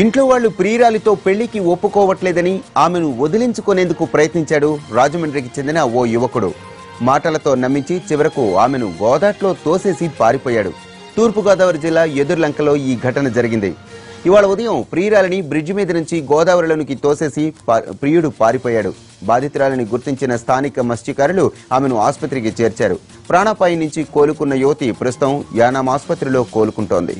ఇంట్లో వాళ్ళు ప్రియురాలితో పెళ్ళికి ఒప్పుకోవట్లేదని ఆమెను వదిలించుకునేందుకు ప్రయత్నించాడు రాజమండ్రికి చెందిన ఓ యువకుడు. మాటలతో నమ్మించి చివరకు ఆమెను గోదాట్లో తోసేసి పారిపోయాడు. తూర్పుగోదావరి జిల్లా ఎదుర్లంకలో ఈ ఘటన జరిగింది. ఇవాళ ఉదయం ప్రియురాలిని బ్రిడ్జి మీద నుంచి గోదావరిలోనికి తోసేసి ప్రియుడు పారిపోయాడు. బాధితురాలిని గుర్తించిన స్థానిక మత్స్యకారులు ఆమెను ఆసుపత్రికి చేర్చారు. ప్రాణాపాయం నుంచి కోలుకున్న యువతి ప్రస్తుతం యానాం ఆసుపత్రిలో కోలుకుంటోంది.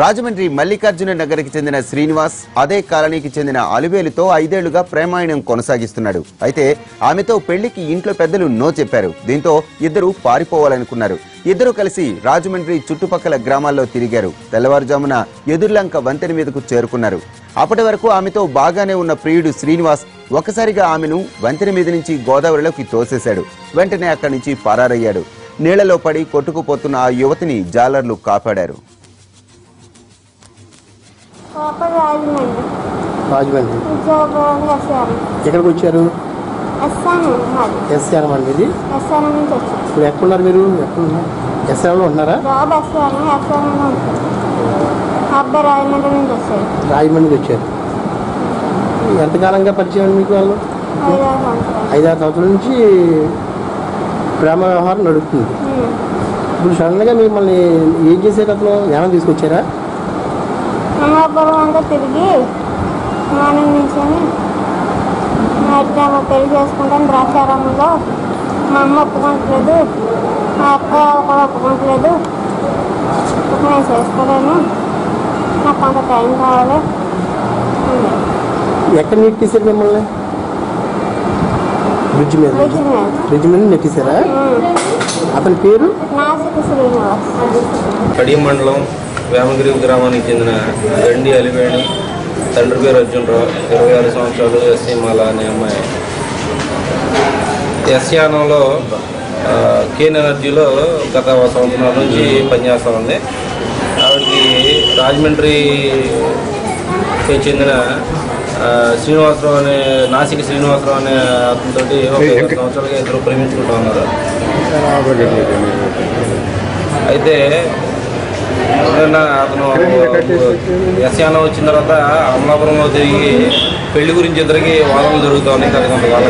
రాజమండ్రి మల్లికార్జున నగర్కి చెందిన శ్రీనివాస్ అదే కాలనీకి చెందిన అలివేలుతో ఐదేళ్ళుగా ప్రేమాయణం కొనసాగిస్తున్నాడు. అయితే ఆమెతో పెళ్ళికి ఇంట్లో పెద్దలు నో చెప్పారు. దీంతో ఇద్దరు పారిపోవాలనుకున్నారు. ఇద్దరు కలిసి రాజమండ్రి చుట్టుపక్కల గ్రామాల్లో తిరిగారు. తెల్లవారుజామున ఎదుర్లంక వంతెన మీదకు చేరుకున్నారు. అప్పటి వరకు ఆమెతో బాగానే ఉన్న ప్రియుడు శ్రీనివాస్ ఒకసారిగా ఆమెను వంతెన మీద నుంచి గోదావరిలోకి తోసేశాడు. వెంటనే అక్కడి నుంచి పరారయ్యాడు. నీళ్ళలో పడి కొట్టుకుపోతున్న ఆ యువతిని జాలర్లు కాపాడారు. రాజమండ్రి ఎక్కడికి వచ్చారు? ఎస్ఆర్ఎం అండి ఇది? ఇప్పుడు ఎక్కడున్నారు మీరు? ఎక్కడున్నారు? ఎస్ఆర్ఎంలో అబ్బాయి రాజమండ్రి వచ్చారు. ఎంతకాలంగా పరిచయం అండి మీకు వాళ్ళు? ఐదారు సంవత్సరాలు. నుంచి ప్రేమ వ్యవహారం నడుస్తుంది ఉమ్. ఇప్పుడు సడన్గా మిమ్మల్ని ఏం అతను? ఏమైనా తీసుకొచ్చారా? తిరిగి మార్నింగ్ నుంచొని నైట్ టైం పెళ్ళి చేసుకుంటాను ద్రాక్షారామంలో మా అమ్మ ఒప్పుకోవట్లేదు మా అక్క కూడా ఒప్పుకోవట్లేదు ఇక నేను చేసుకోలేను నాకు కొంత టైం కావాలి. ఎక్కడ నెట్టేశారు మిమ్మల్ని? బ్రిడ్జ్ మీద. బ్రిడ్జ్ మీద. నెట్టేశారా. అతని పేరు? కడియం మండలం వేమగిరి గ్రామానికి చెందిన గండి అలివేణి. తండ్రి పేరు అర్జునరావు ఇరవై ఆరు సంవత్సరాలు ఎస్సీ మాల అనే అమ్మాయి. ఎస్యానంలో కేన్ ఎనర్జీలో గత సంవత్సరాల నుంచి పనిచేస్తూ ఉంది ఆవిడకి రాజమండ్రికి చెందిన శ్రీనివాసరావు అనే నాసిక శ్రీనివాసరావు అనే అతనితో ఒక ఇరవై సంవత్సరాలుగా ఇద్దరు ప్రేమించుకుంటూ ఉన్నారు. అయితే నిన్న అతను ఎస్యానం వచ్చిన తర్వాత అమలాపురంలో తిరిగి పెళ్ళి గురించి ఇద్దరికి వాదనలు జరుగుతూ ఉన్నాయి.